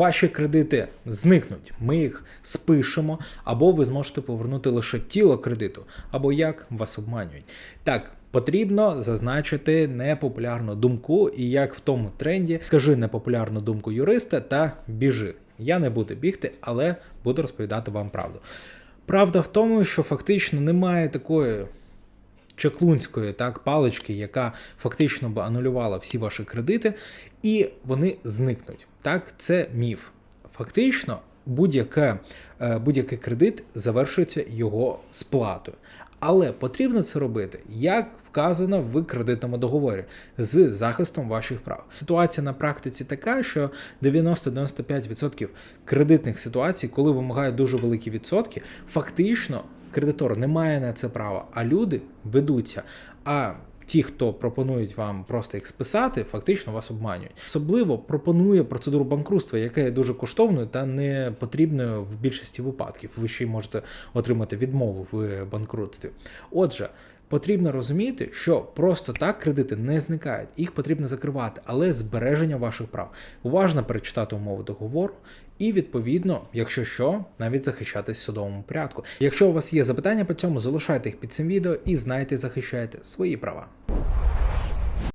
Ваші кредити зникнуть, ми їх спишемо, або ви зможете повернути лише тіло кредиту, або як вас обманюють. Так, потрібно зазначити непопулярну думку, і як в тому тренді, скажи непопулярну думку юриста та біжи. Я не буду бігти, але буду розповідати вам правду. Правда в тому, що фактично немає такої чаклунської так, палички, яка фактично би анулювала всі ваші кредити, і вони зникнуть. Так, це міф. Фактично, е, будь-який кредит завершується його сплатою. Але потрібно це робити, як вказано в кредитному договорі з захистом ваших прав. Ситуація на практиці така, що 90-95% кредитних ситуацій, коли вимагають дуже великі відсотки, фактично кредитор не має на це права, а люди ведуться. А ті, хто пропонують вам просто їх списати, фактично вас обманюють. Особливо пропонує процедуру банкрутства, яка є дуже коштовною та не потрібною в більшості випадків. Ви ще й можете отримати відмову в банкрутстві. Отже. Потрібно розуміти, що просто так кредити не зникають, їх потрібно закривати, але збереження ваших прав. Уважно перечитати умови договору і, відповідно, якщо що, навіть захищатись в судовому порядку. Якщо у вас є запитання по цьому, залишайте їх під цим відео і знайте, захищайте свої права.